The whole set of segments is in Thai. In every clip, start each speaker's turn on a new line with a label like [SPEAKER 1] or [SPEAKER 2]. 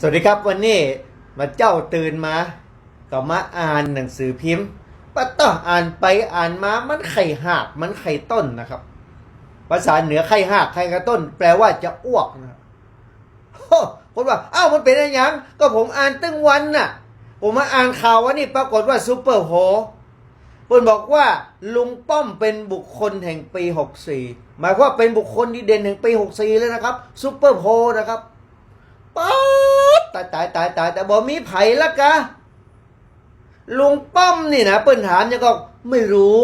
[SPEAKER 1] สวัสดีครับวันนี้มาเจ้าตื่นมาก็มาอ่านหนังสือพิมพ์ปะต่ออ่านไปอ่านมามันไข่หักมันไข่ต้นนะครับ ภาษาเหนือไข่หักไข่กระต้น แปลว่าจะอ้วกนะคนว่าอ้าวมันเป็นอะไรยังก็ผมอ่านตั้งวันน่ะ ผมมาอ่านข่าวว่านี่ปรากฏว่าซูเปอร์โฮเพิ่นบอกว่าลุงป้อมเป็นบุคคลแห่งปี 64 หมายความว่าเป็นบุคคลดีเด่นแห่งปี 64เลยนะครับซูเปอร์โฮนะครับ ป๊าดตายตายตายตายแต่บ่มีไผละกะลุงป้อมนี่นะเปิ้นถามยังก็ไม่รู้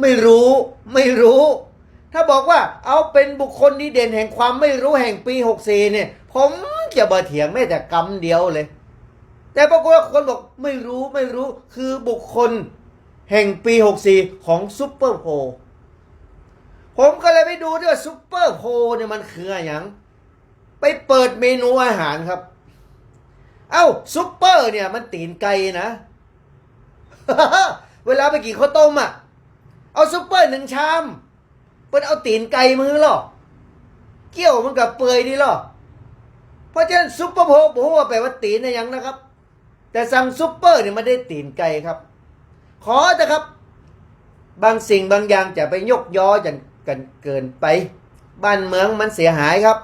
[SPEAKER 1] ไม่รู้ ไม่รู้ ถ้าบอกว่าเอาเป็นบุคคลดีเด่นแห่งความไม่รู้แห่งปี64เนี่ย ผมจะบ่เถียงแม้แต่กำเดียวเลย แต่ปรากฏว่าคนบอกไม่รู้ไม่รู้คือบุคคลแห่งปี64ของซุปเปอร์โพลผมก็เลยไปดูด้วยว่าซุปเปอร์โพลเนี่ยมันคืออะไรยัง ไปเปิดเมนูอาหารครับ เอ้าซุปเปอร์เนี่ยมันตีนไก่นะ เวลาไปกินข้าวต้มอะ เอาซุปเปอร์หนึ่งชามเป็นเอาตีนไก่มือหรอเกี่ยวมันกับเปื่อยดีหรอเพราะฉะนั้นซุปเปอร์โพผมว่าแปลว่าตีนนะยังนะครับ แต่สั่งซุปเปอร์เนี่ยมันได้ตีนไก่ครับ ขอเถอะครับ บางสิ่งบางอย่างจะไปยกยอจนกันเกินไป บ้านเมืองมันเสียหายครับ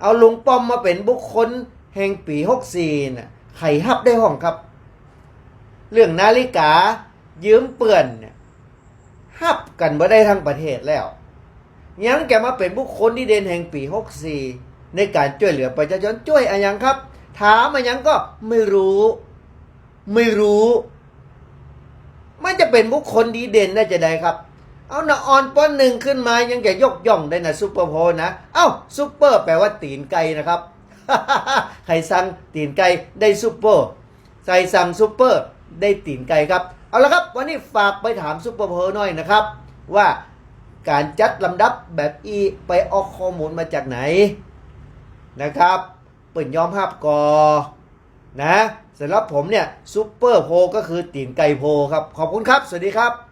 [SPEAKER 1] เอาลุงป้อมมาเป็นบุคคลแห่งปีหกสี่น่ะไข่ฮับได้ห้องครับ เรื่องนาฬิกา ยืมเปื่อนเนี่ยฮับกันมาได้ทั้งประเทศแล้ว ยังแกมาเป็นบุคคลที่เด่นแห่งปีหกสี่ในการช่วยเหลือประชาชนช่วยอะไรยังครับ ถามอะไรยังก็ไม่รู้ ไม่รู้ มันจะเป็นบุคคลดีเด่นได้จะได้ครับ เอานาออนป้อนหนึ่งขึ้นมายังจะยกย่องได้นะซูเปอร์โพลนะ เอ้าซูเปอร์แปลว่าตีนไก่นะครับ ใครสั่งตีนไก่ได้ซูเปอร์ใครสั่งซูเปอร์ได้ตีนไก่ครับ เอาละครับ วันนี้ฝากไปถามซูเปอร์โพลหน่อยนะครับ ว่าการจัดลำดับแบบอีไปเออกข้อมูลมาจากไหนนะครับเปิดยอมภาพกอนะสำหรับผมเนี่ยซูเปอร์โพลก็คือตีนไก่โพลครับ ขอบคุณครับ สวัสดีครับ